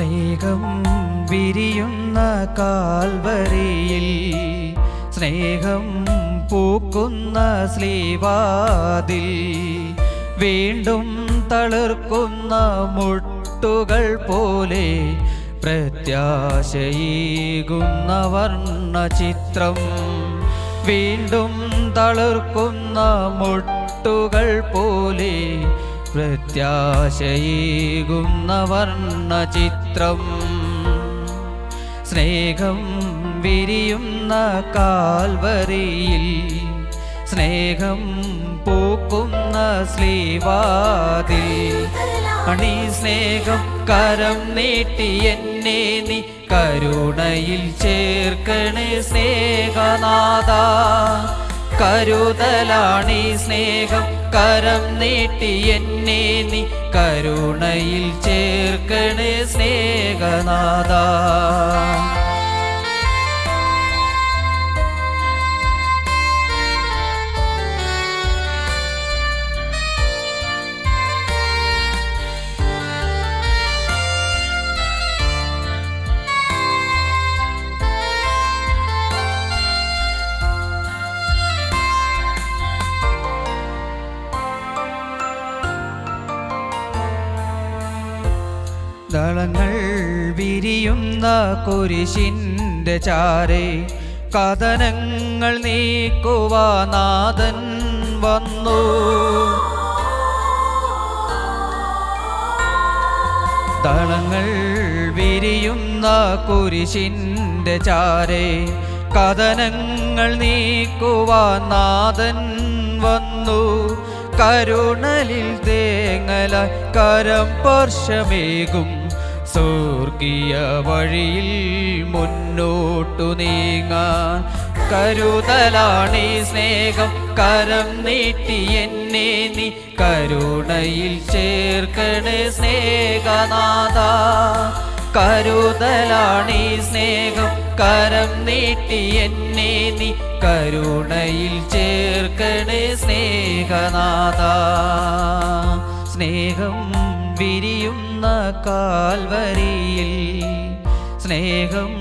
സ്നേഹം വിരിയുന്ന കാൽവരിയിൽ സ്നേഹം പൂക്കുന്ന ശ്രീവാതിൽ വീണ്ടും തളിർക്കുന്ന മുട്ടുകൾ പോലെ പ്രത്യാശയീകുന്ന വർണ ചിത്രം വീണ്ടും തളിർക്കുന്ന മുട്ടുകൾ പോലെ പ്രത്യാശയീകുന്ന വർണചിത്രം. സ്നേഹം വിരിയുന്ന കാൽവരിയിൽ സ്നേഹം പൂക്കുന്ന ശ്രീവാതിൽ അണി സ്നേഹം കരം നീട്ടി എന്നെ നീ കരുണയിൽ ചേർക്കണേ സ്നേഹനാഥ. കരുതലാണി സ്നേഹം കരം നീട്ടി എന്നെ നീ കരുണയിൽ ചേർക്കണേ സ്നേഹനാഥ. ദളങ്ങൾ വിരിയുന്ന കുരിശിന്റെ ചാരെ കഥനങ്ങൾ നീക്കുവാനാഥൻ വന്നു. ദളങ്ങൾ വിരിയുന്ന കുരിശിന്റെ ചാരെ കഥനങ്ങൾ നീക്കുവാനാഥൻ വന്നു. കരുണലിൽ തേങ്ങല കരം സ്പർശമേകും സ്വർഗീയ വഴിയിൽ മുന്നോട്ടു നീങ്ങാൻ കരുതലാണീ സ്നേഹം. കരം നീട്ടി എന്നെ നീ കരുണയിൽ ചേർക്കണേ സ്നേഹനാഥ. കരുതലാണീ സ്നേഹം. കരം നീട്ടി എന്നെ നീ കരുണയിൽ ചേർക്കണേ സ്നേഹനാഥ. സ്നേഹം വിരിയുന്ന കാൽവരിയിൽ സ്നേഹം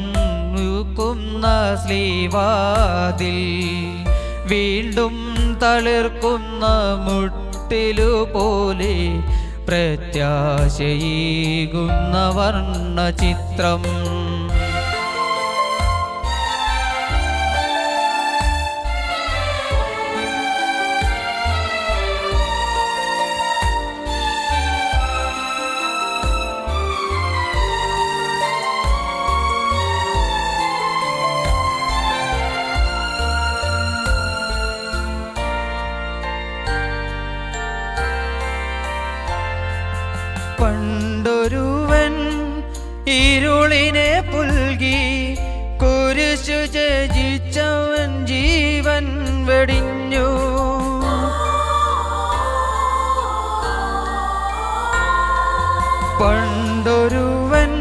നൂക്കുന്ന ശ്രീവാതിൽ വീണ്ടും തളിർക്കുന്ന മുട്ടിലു പോലെ പ്രത്യാശയീകുന്ന വർണ ഇരുളിനെ പുൽകി കുരിശു ജയിച്ചവൻ ജീവൻ വെടിഞ്ഞു. പണ്ടൊരുവൻ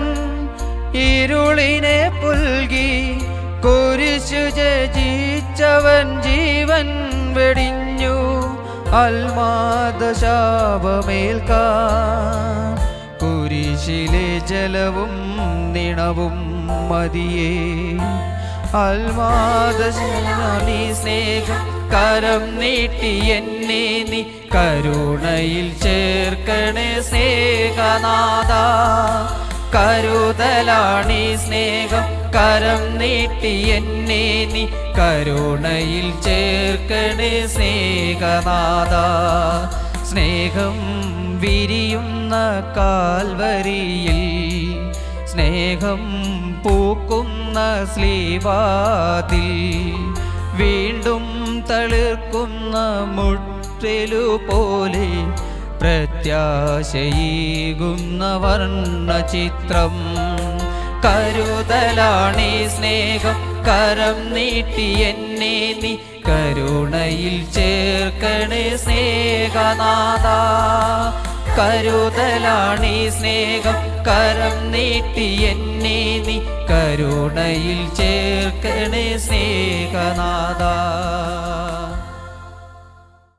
ഇരുളിനെ പുൽകി കുരിശു ജയിച്ചവൻ ജീവൻ വെടിഞ്ഞു. അൽമാദ ശാപമേൽക്കാൻ കുരിശിലെ ജലവും നിണവും മതിയേ. അൽമാദി സ്നേഹം കരം നീട്ടി എന്നെ നീ കരുണയിൽ ചേർക്കണേ സ്നേഹനാഥ. കരുതലാണി സ്നേഹം കരം നീട്ടി എന്നെ നീ കരുണയിൽ ചേർക്കണേ സ്നേഹനാഥ. സ്നേഹം വിരിയുന്ന കാൽവരിയിൽ സ്നേഹം പൂക്കുന്ന സ്ലീവാതിൽ വീണ്ടും തളിർക്കുന്ന മുട്ടിലു പോലെ പ്രത്യാശയുന്ന വർണ ചിത്രം കരുതലാണീ സ്നേഹം കരം നീട്ടി എന്നെ നീ കരുണയിൽ ചേർക്കണേ സ്നേഹനാഥ. കരുതലാണീ സ്നേഹം കരം നീട്ടി എന്നെ നീ കരുണയിൽ ചേർക്കണേ സ്നേഹനാഥ.